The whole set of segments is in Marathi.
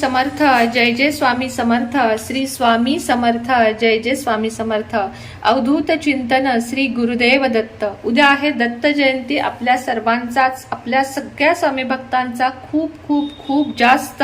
समर्थ जय जय स्वामी समर्थ श्री स्वामी समर्थ जय जय स्वामी समर्थ. अवधूत चिंतन श्री गुरुदेव दत्त. उद्या आहे दत्त जयंती. आपल्या सर्वांचाच आपल्या सगळ्या स्वामी भक्तांचा खूप खूप खूप जास्त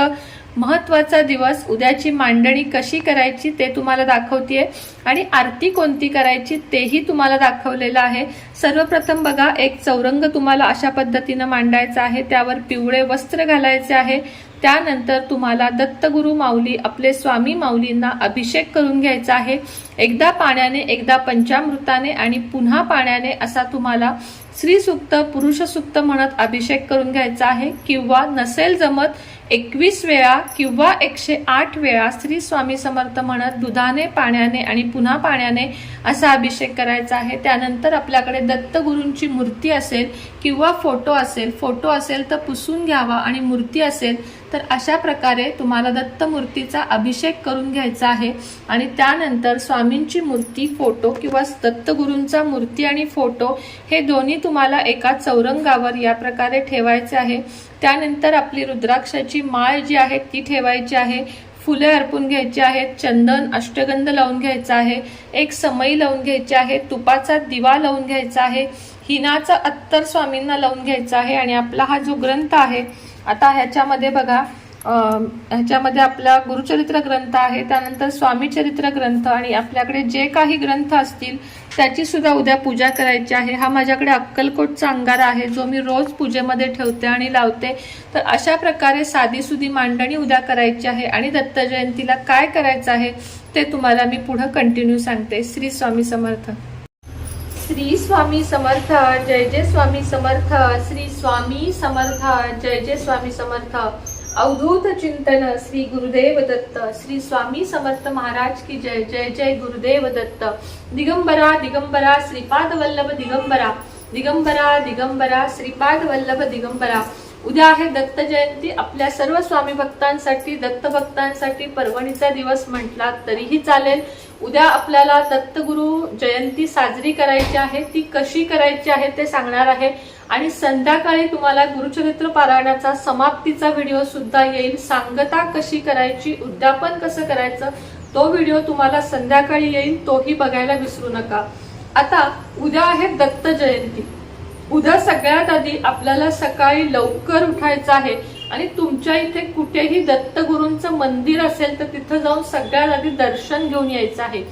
महत्त्वाचा दिवस उद्याची मांडणी कशी करायची ते तुम्हाला दाखवतीये आणि आरती कोणती करायची तेही तुम्हाला दाखवलेलं आहे. सर्वप्रथम बघा एक चौरंग तुम्हाला अशा पद्धतीनं मांडायचा आहे. त्यावर पिवळे वस्त्र घालायचे आहे. त्यानंतर तुम्हाला दत्तगुरु माऊली आपले स्वामी माऊलींना अभिषेक करून घ्यायचा आहे. एकदा पाण्याने एकदा पंचामृताने आणि पुन्हा पाण्याने असा तुम्हाला श्री पुरुषसुक्त पुरुष म्हणत अभिषेक करून घ्यायचा आहे. किंवा नसेल जमत एकवीस वेळा किंवा एकशे आठ वेळा श्री स्वामी समर्थ म्हणत दुधाने पाण्याने आणि पुन्हा पाण्याने असा अभिषेक करायचा आहे. त्यानंतर आपल्याकडे दत्तगुरूंची मूर्ती असेल किंवा फोटो असेल फोटो असेल तर पुसून घ्यावा आणि मूर्ती असेल तर अशा प्रकारे तुम्हाला दत्त मूर्तीचा अभिषेक करून घ्यायचा आहे. आणि त्यानंतर स्वामींची मूर्ती फोटो किंवा दत्तगुरूंचा मूर्ती आणि फोटो हे दोन्ही तुम्हाला एका चौरंगावर या प्रकारे ठेवायचे आहे. त्यानंतर आपली रुद्राक्षाची माळ जी आहे ती ठेवायची आहे. फुले अर्पून घ्यायची आहेत चंदन अष्टगंध लावून घ्यायचा आहे. एक समई लावून घ्यायची आहे तुपाचा दिवा लावून घ्यायचा आहे. हिनाचा अत्तर स्वामींना लावून घ्यायचा आहे. आणि आपला हा जो ग्रंथ आहे आता ह्याच्यामध्ये बघा ह्याच्यामध्ये आपला गुरुचरित्र ग्रंथ आहे त्यानंतर स्वामीचरित्र ग्रंथ आणि आपल्याकडे जे काही ग्रंथ असतील त्याची सुद्धा उद्या पूजा करायची आहे. हा माझ्याकडे अक्कलकोटचा अंगारा आहे जो मी रोज पूजेमध्ये ठेवते आणि लावते. तर अशा प्रकारे साधीसुधी मांडणी उद्या करायची आहे आणि दत्त जयंतीला काय करायचं आहे ते तुम्हाला मी पुढं कंटिन्यू सांगते. श्री स्वामी समर्थ. श्री स्वामी समर्थ जय जय स्वामी समर्थ श्री स्वामी समर्थ जय जय स्वामी समर्थ. अवधूत चिंतन श्री गुरुदेव दत्त श्री स्वामी समर्थ महाराज की जय जय जय गुरुदेव दत्त. दिगंबरा दिगंबरा श्रीपाद वल्लभ दिगंबरा. दिगंबरा दिगंबरा श्रीपाद वल्लभ दिगंबरा. उद्या आहे दत्त जयंती. आपल्या सर्व स्वामी भक्तांसाठी दत्त भक्तांसाठी पर्वणीचा दिवस म्हटला तरीही चालेल. उद्या आपल्याला दत्तगुरु जयंती साजरी करायची आहे ती कशी करायची आहे ते सांगणार आहे. आणि संध्याकाळी तुम्हाला गुरुचरित्र पारायणाचा समाप्तीचा व्हिडिओ सुद्धा येईल. सांगता कशी करायची उद्यापन कसं करायचं तो व्हिडिओ तुम्हाला संध्याकाळी येईल तोही बघायला विसरू नका. आता उद्या आहे दत्त जयंती. उद्या सगळ्यात आधी आपल्याला सकाळी लवकर उठायचं आहे. आणि तुमच्या इथे कुठेही दत्तगुरूंचं मंदिर असेल तर तिथं जाऊन सगळ्यात आधी दर्शन घेऊन यायचं आहे.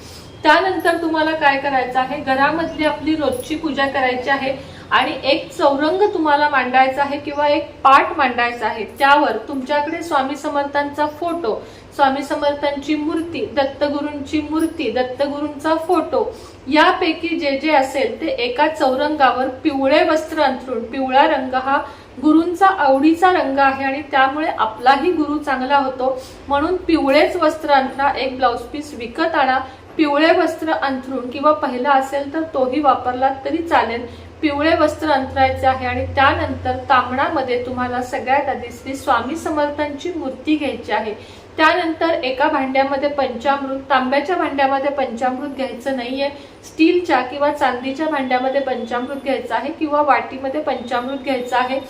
त्यानंतर तुम्हाला काय करायचं आहे? घरामधली आपली रोजची पूजा करायची आहे आणि एक चौरंग तुम्हाला मांडायचा आहे किंवा एक पाठ मांडायचा आहे. त्यावर तुमच्याकडे स्वामी समर्थांचा फोटो स्वामी समर्थांची मूर्ती दत्तगुरूंची मूर्ती दत्तगुरूंचा फोटो यापैकी जे जे असेल ते एका चौरंगावर पिवळे वस्त्र अंथरून पिवळा रंग हा गुरूंचा आवडीचा रंग आहे आणि त्यामुळे आपलाही गुरु चांगला होतो. म्हणून पिवळेच वस्त्र अंथरा एक ब्लाउज पीस विकत आणा. पिवळे वस्त्र अंथरून किंवा पहिला असेल तर तोही वापरला तरी चालेल. पिवळे वस्त्र अंतरायचे आहे आणि त्यानंतर तांबणामध्ये तुम्हाला सगळ्यात आधी श्री स्वामी समर्थांची मूर्ती घ्यायची आहे. त्यानंतर एका भांड्यामध्ये पंचामृत तांब्याच्या भांड्यामध्ये पंचामृत घ्यायचं नाहीये. स्टीलच्या किंवा चांदीच्या भांड्यामध्ये पंचामृत घ्यायचं आहे किंवा वाटीमध्ये पंचामृत घ्यायचं आहे.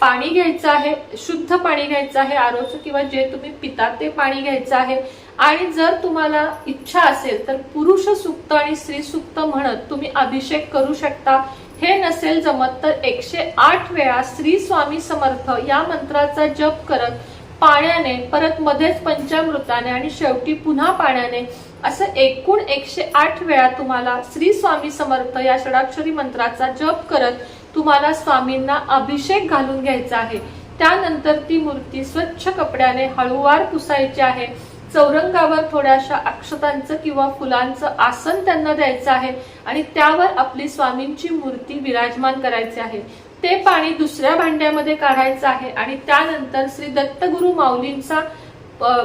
पाणी घ्यायचं आहे शुद्ध पाणी घ्यायचं आहे आरोचं किंवा जे तुम्ही पिता ते पाणी घ्यायचं आहे. आणि जर तुम्हाला इच्छा असेल तर पुरुष सुक्त आणि स्त्री सुक्त म्हणत तुम्ही अभिषेक करू शकता. हे नसेल जमत तर एकशे आठ वेळा श्री स्वामी समर्थ या मंत्राचा जप करत पाण्याने परत मध्येच पंचामृताने आणि शेवटी पुन्हा पाण्याने असं एकूण एकशे आठ वेळा तुम्हाला श्री स्वामी समर्थ या षडाक्षरी मंत्राचा जप करत तुम्हाला स्वामींना अभिषेक घालून घ्यायचा आहे. त्यानंतर ती मूर्ती स्वच्छ कपड्याने हळूवार पुसायची आहे. चौरंगावर थोड्याशा अक्षतांचं किंवा फुलांचं आसन त्यांना द्यायचं आहे आणि त्यावर आपली स्वामींची मूर्ती विराजमान करायची आहे. ते पाणी दुसऱ्या भांड्यामध्ये काढायचं आहे आणि त्यानंतर श्री दत्तगुरु माऊलींचा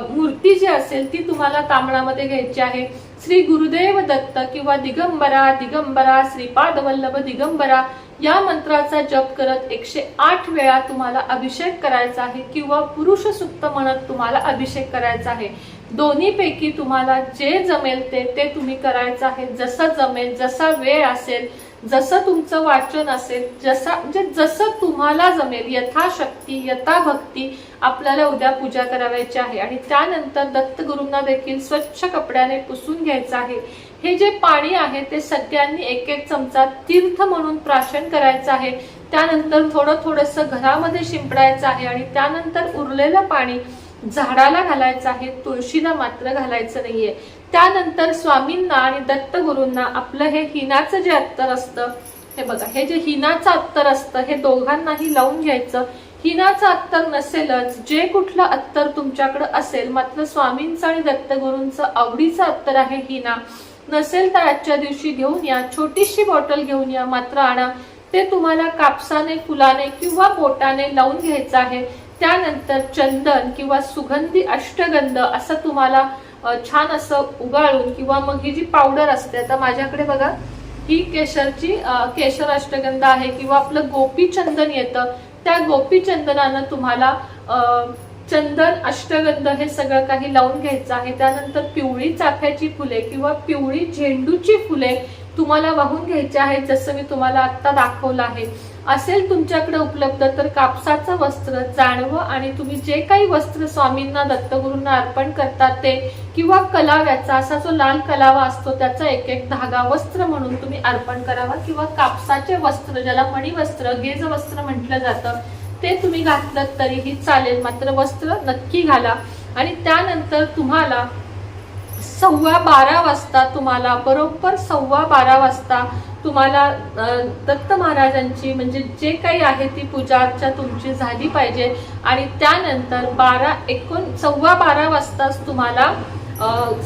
मूर्ती जी असेल ती तुम्हाला तांबडामध्ये घ्यायची आहे. श्री गुरुदेव दत्त किंवा दिगंबरा दिगंबरा श्रीपाद वल्लभ दिगंबरा या मंत्राचा जप करत एकशे आठ वेळा तुम्हाला अभिषेक करायचा आहे किंवा पुरुष सुक्त म्हणत तुम्हाला अभिषेक करायचा आहे. दोन्हीपैकी तुम्हाला जे जमेल ते ते तुम्ही करायचं आहे. जसं जमेल जसा वेळ असेल जसं तुमचं वाचन असेल जसा म्हणजे जसं तुम्हाला जमेल यथाशक्ती यथाभक्ती आपल्याला उद्या पूजा करावायची आहे. आणि त्यानंतर दत्तगुरूंना देखील स्वच्छ कपड्याने पुसून घ्यायचं आहे. हे जे पाणी आहे ते सगळ्यांनी एक एक चमचा तीर्थ म्हणून प्राशन करायचं आहे. त्यानंतर थोडं थोडंसं घरामध्ये शिंपडायचं आहे. आणि त्यानंतर उरलेलं पाणी झाडाला घालायचं आहे तुळशीला मात्र घालायचं नाहीये. त्यानंतर स्वामींना आणि दत्तगुरूंना आपलं हे हिनाचं जे अत्तर असतं हे बघा हे जे हिनाचं अत्तर असतं हे दोघांनाही लावून घ्यायचं. हिनाचं अत्तर नसेलच जे कुठलं अत्तर तुमच्याकडे असेल मात्र स्वामींचं आणि दत्तगुरूंचं आवडीचं अत्तर आहे हिना. नसेल तर आजच्या दिवशी घेऊन या छोटीशी बॉटल घेऊन या मात्र आणा. ते तुम्हाला कापसाने फुलाने किंवा बोटाने लावून घ्यायचं आहे. त्यानंतर चंदन किंवा सुगंधी अष्टगंध असं तुम्हाला छान असं उगाळून किंवा मग ही जी पावडर असते आता माझ्याकडे बघा ही केशरची केशर अष्टगंध आहे किंवा आपलं गोपी चंदन येतं त्या गोपी चंदनानं तुम्हाला चंदन अष्टगंध हे सगळं काही लावून घ्यायचं आहे. त्यानंतर पिवळी चाफ्याची फुले किंवा पिवळी झेंडूची फुले तुम्हाला वाहून घ्यायची आहेत जसं मी तुम्हाला आत्ता दाखवलं आहे. असेल तुमच्याकडे उपलब्ध तर कापसाचं वस्त्र जाणवं आणि तुम्ही जे काही वस्त्र स्वामींना दत्तगुरूंना अर्पण करतात ते किंवा कलाव्याचा असा जो लाल कलावा असतो त्याचा एक एक धागा वस्त्र म्हणून तुम्ही अर्पण करावा किंवा कापसाचे वस्त्र ज्याला मणिवस्त्र गेज वस्त्र म्हटलं जातं ते तुम्ही घातलं तरीही चालेल. मात्र वस्त्र नक्की घाला आणि त्यानंतर तुम्हाला सव्वा बारा वाजता तुम्हाला बरोबर सव्वा बारा वाजता तुम्हाला दत्त महाराजांची म्हणजे जे काही आहे ती पूजा अर्चा तुमची झाली पाहिजे. आणि त्यानंतर बारा एकोण सव्वा बारा वाजताच तुम्हाला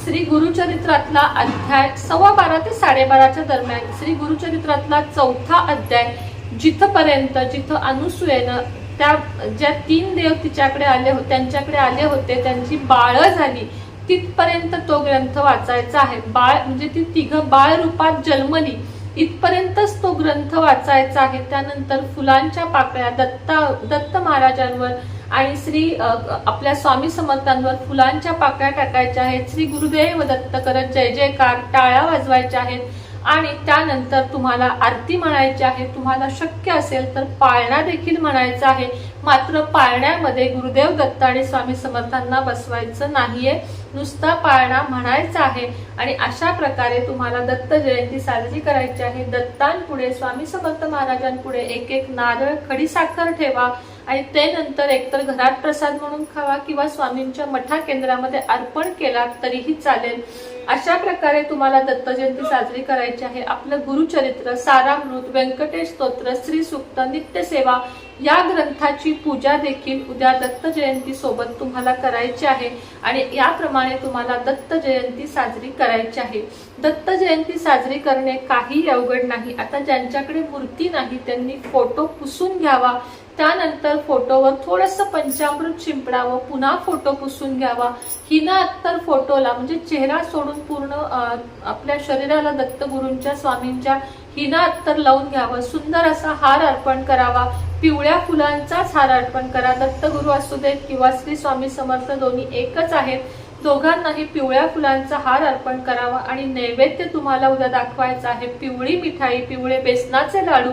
श्री गुरुचरित्रातला अध्याय सव्वा बारा ते साडेबाराच्या दरम्यान श्री गुरुचरित्रातला चौथा अध्याय जिथपर्यंत जिथं अनुसूयेनं त्या ज्या तीन देव तिच्याकडे आले होते त्यांच्याकडे आले होते त्यांची बाळं झाली. तिथपर्यंत तो ग्रंथ वाचायचा आहे. बाळ म्हणजे ती तिघं बाळ रूपात जन्मली इथपर्यंतच तो ग्रंथ वाचायचा आहे. त्यानंतर फुलांच्या पाकळ्या दत्ता दत्त महाराजांवर आणि श्री आपल्या स्वामी समर्थांवर फुलांच्या पाकळ्या टाकायच्या आहेत. श्री गुरुदेव दत्त करत जय जयकार टाळ्या वाजवायच्या आहेत. आणि त्यानंतर तुम्हाला आरती म्हणायची आहे. तुम्हाला शक्य असेल तर पाळणा देखील म्हणायचा आहे. मात्र पाळण्यामध्ये गुरुदेव दत्त आणि स्वामी समर्थांना बसवायचं नाहीये. नुसता पाळणा म्हणायचा आहे आणि अशा प्रकारे तुम्हाला दत्त जयंती साजरी करायची आहे. दत्तांपुढे स्वामी समर्थ महाराजांपुढे एक एक नारळ खडीसाखर ठेवा आणि ते नंतर एकतर घरात प्रसाद म्हणून खावा किंवा स्वामींच्या मठा केंद्रामध्ये अर्पण केला तरीही चालेल. अशा प्रकारे तुम्हाला दत्त जयंती साजरी करायची आहे. आपलं गुरुचरित्र सारामृत व्यंकटेश स्तोत्र श्री सुक्त नित्यसेवा या ग्रंथाची पूजा देखील उद्या दत्त जयंती सोबत तुम्हाला करायची आहे आणि याप्रमाणे तुम्हाला दत्त जयंती साजरी करायची आहे. दत्त जयंती साजरी करणे काही अवघड नाही. आता ज्यांच्याकडे मूर्ती नाही त्यांनी फोटो पुसून घ्यावा. त्यानंतर फोटोवर थोडंसं पंचामृत शिंपडावं पुन्हा फोटो पुसून घ्यावा. हिना अत्तर फोटोला म्हणजे चेहरा सोडून पूर्ण आपल्या शरीराला दत्तगुरूंच्या स्वामींच्या हिना अत्तर लावून घ्यावं. सुंदर असा हार अर्पण करावा. पिवळ्या फुलांचाच हार अर्पण करा. दत्तगुरू असू देत किंवा श्री स्वामी समर्थ दोन्ही एकच आहेत. दोघांनाही पिवळ्या फुलांचा हार अर्पण करावा आणि नैवेद्य तुम्हाला उद्या दाखवायचा आहे. पिवळी मिठाई पिवळे बेसनाचे लाडू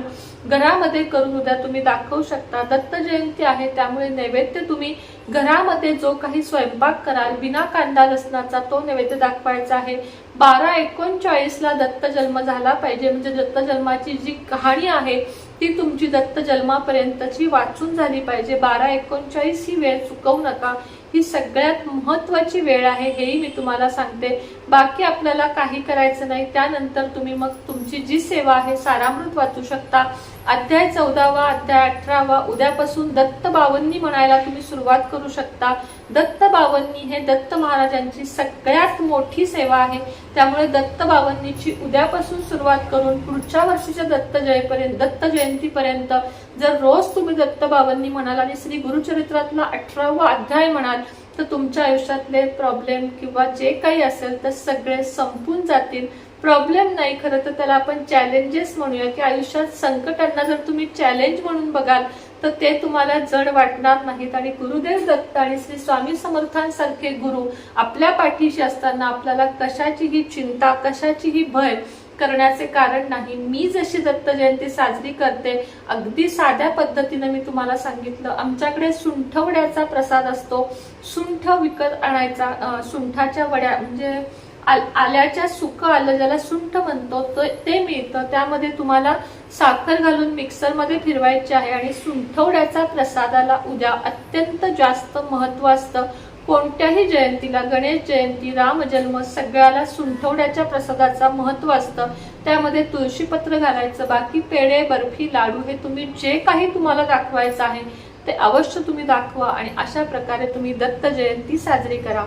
घरामध्ये करून उद्या तुम्ही दाखवू शकता. दत्त जयंती आहे त्यामुळे नैवेद्य तुम्ही घरामध्ये जो काही स्वयंपाक कराल बिना कांदा लसणाचा तो नैवेद्य दाखवायचा आहे. बारा एकोणचाळीसला दत्त जन्म झाला पाहिजे. म्हणजे दत्त जन्माची जी कहाणी आहे ती तुमची दत्त जन्मापर्यंतची वाचून झाली पाहिजे. बारा एकोणचाळीस ही वेळ चुकवू नका. ही सगळ्यात महत्वाची वेळ आहे हेही मी तुम्हाला सांगते. बाकी आपल्याला काही करायचं नाही त्यानंतर तुम्ही मग तुमची जी सेवा आहे सारामृत वाचू शकता. अध्याय चौदावा अध्याय अठरावा उद्यापासून दत्त बावन्नी म्हणायला तुम्ही सुरुवात करू शकता. दत्त बावन्नी हे दत्त महाराजांची सगळ्यात मोठी सेवा आहे. त्यामुळे दत्त बावन्नीची उद्यापासून सुरुवात करून पुढच्या वर्षीच्या दत्त जयपर्यंत दत्त जयंतीपर्यंत जर रोज तुम्ही दत्तबाबांनी म्हणाल आणि श्री गुरुचरित्रातला अठरावा अध्याय म्हणाल तर तुमच्या आयुष्यातले प्रॉब्लेम किंवा जे काही असेल तर सगळे संपून जातील. प्रॉब्लेम नाही खरं तर त्याला आपण चॅलेंजेस म्हणूया की आयुष्यात संकटांना जर तुम्ही चॅलेंज म्हणून बघाल तर ते तुम्हाला जड वाटणार नाहीत. आणि गुरुदेव दत्त आणि श्री स्वामी समर्थांसारखे गुरु आपल्या पाठीशी असताना आपल्याला कशाचीही चिंता कशाचीही भय करण्याचे कारण नाही. मी जशी दत्त जयंती साजरी करते अगदी साध्या पद्धतीने मी तुम्हाला सांगितलं. आमच्याकडे सुंठवड्याचा प्रसाद असतो. सुंठ विकत आणायचा सुंठाच्या वड्या म्हणजे आल- आल्याच्या सुक आलं ज्याला सुंठ म्हणतो ते मिळतं. त्यामध्ये तुम्हाला साखर घालून मिक्सरमध्ये फिरवायचे आहे आणि सुंठवड्याचा प्रसादाला उद्या अत्यंत जास्त महत्त्व असतं. कोणत्याही जयंतीला गणेश जयंती रामजन्म सगळ्याला सुंठवड्याच्या प्रसादाचा महत्त्व असतं. त्यामध्ये तुळशीपत्र घालायचं बाकी पेढे बर्फी लाडू हे तुम्ही जे काही तुम्हाला दाखवायचं आहे ते अवश्य तुम्ही दाखवा आणि अशा प्रकारे तुम्ही दत्त जयंती साजरी करा.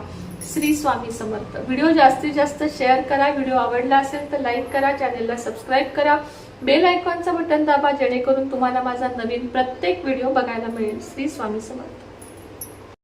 श्री स्वामी समर्थ. व्हिडिओ जास्तीत जास्त शेअर करा. व्हिडिओ आवडला असेल तर लाईक करा चॅनेलला सबस्क्राईब करा. बेल आयकॉनचं बटन दाबा जेणेकरून तुम्हाला माझा नवीन प्रत्येक व्हिडिओ बघायला मिळेल. श्री स्वामी समर्थ.